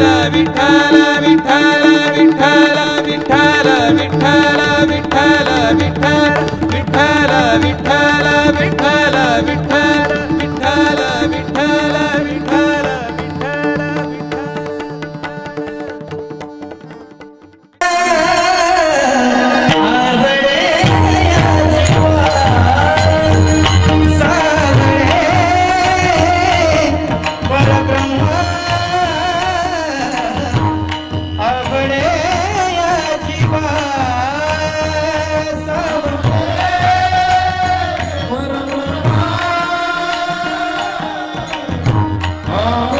Talabi, Talabi, Talabi. Ah.